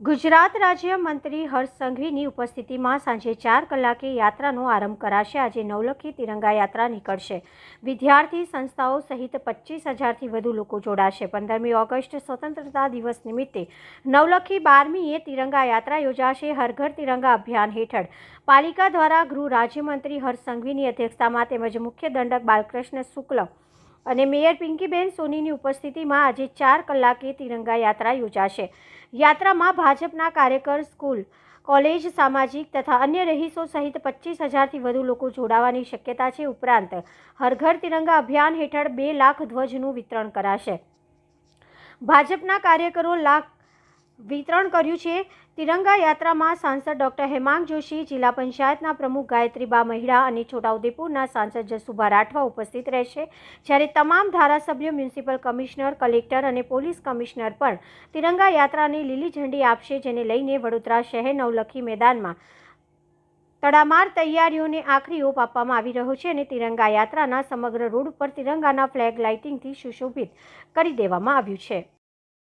ગુજરાત રાજ્ય મંત્રી હર્ષ સંઘવીની ઉપસ્થિતિમાં સાંજે ચાર કલાકે યાત્રાનો આરંભ કરાશે. આજે નવલખી તિરંગા યાત્રા નીકળશે. વિદ્યાર્થી સંસ્થાઓ સહિત પચીસ હજારથી વધુ લોકો જોડાશે. પંદરમી ઓગસ્ટ સ્વતંત્રતા દિવસ નિમિત્તે નવલખી બારમીએ તિરંગા યાત્રા યોજાશે. હરઘર તિરંગા અભિયાન હેઠળ પાલિકા દ્વારા ગૃહ રાજ્યમંત્રી હર્ષ સંઘવીની અધ્યક્ષતામાં તેમજ મુખ્ય દંડક બાલકૃષ્ણ શુક્લ અને મેયર પિંકીબેન સોનીની ઉપસ્થિતિમાં આજે ચાર કલાકે તિરંગા યાત્રા યોજાશે. યાત્રામાં ભાજપના કાર્યકર, સ્કૂલ, કોલેજ, સામાજિક તથા અન્ય રહીશો સહિત પચીસ હજારથી વધુ લોકો જોડાવાની શક્યતા છે ઉપરાંત હરઘર તિરંગા અભિયાન હેઠળ બે લાખ ધ્વજનું વિતરણ કરાશે. ભાજપના કાર્યકરો લાખ વિતરણ કર્યું છે. તિરંગા યાત્રામાં સાંસદ ડોક્ટર હેમાંગ જોશી, જિલ્લા પંચાયતના પ્રમુખ ગાયત્રીબા મહિડા અને છોટાઉદેપુરના સાંસદ જસુભા રાઠવા ઉપસ્થિત રહેશે. જ્યારે તમામ ધારાસભ્યો, મ્યુનિસિપલ કમિશનર, કલેક્ટર અને પોલીસ કમિશનર પણ તિરંગા યાત્રાને લીલી ઝંડી આપશે, જેને લઈને વડોદરા શહેર નવલખી મેદાનમાં તડામાર તૈયારીઓને આખરી ઓપ આપવામાં આવી રહ્યો છે અને તિરંગા યાત્રાના સમગ્ર રોડ ઉપર તિરંગાના ફ્લેગ લાઇટિંગથી સુશોભિત કરી દેવામાં આવ્યું છે.